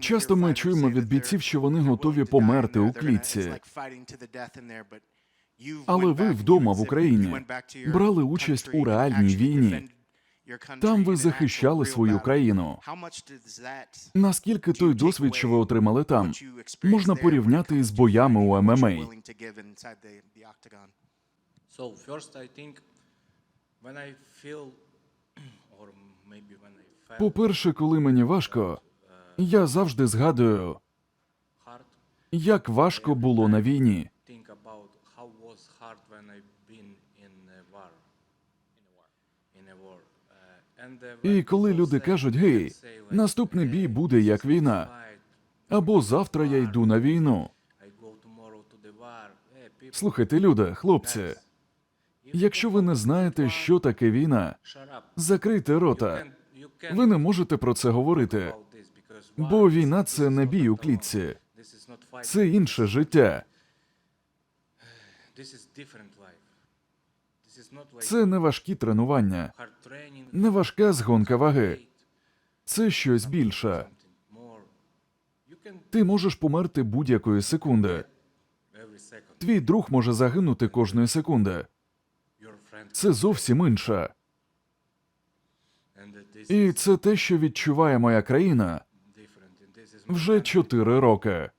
Часто ми чуємо від бійців, що вони готові померти у клітці. Але ви вдома в Україні брали участь у реальній війні. Там ви захищали свою країну. Наскільки той досвід, що ви отримали там, можна порівняти із боями у ММА? Felt По-перше, коли мені важко, я завжди згадую, як важко було на війні. І коли люди кажуть, гей, наступний бій буде як війна, або завтра я йду на війну. Слухайте, люди, хлопці, якщо ви не знаєте, що таке війна, закрийте рота. Ви не можете про це говорити, бо війна це не бій у клітці, це інше життя. Це не важкі тренування, не важка згонка ваги. Це щось більше. Ти можеш померти будь-якої секунди. Твій друг може загинути кожної секунди. Це зовсім інше. І це те, що відчуває моя країна вже чотири роки.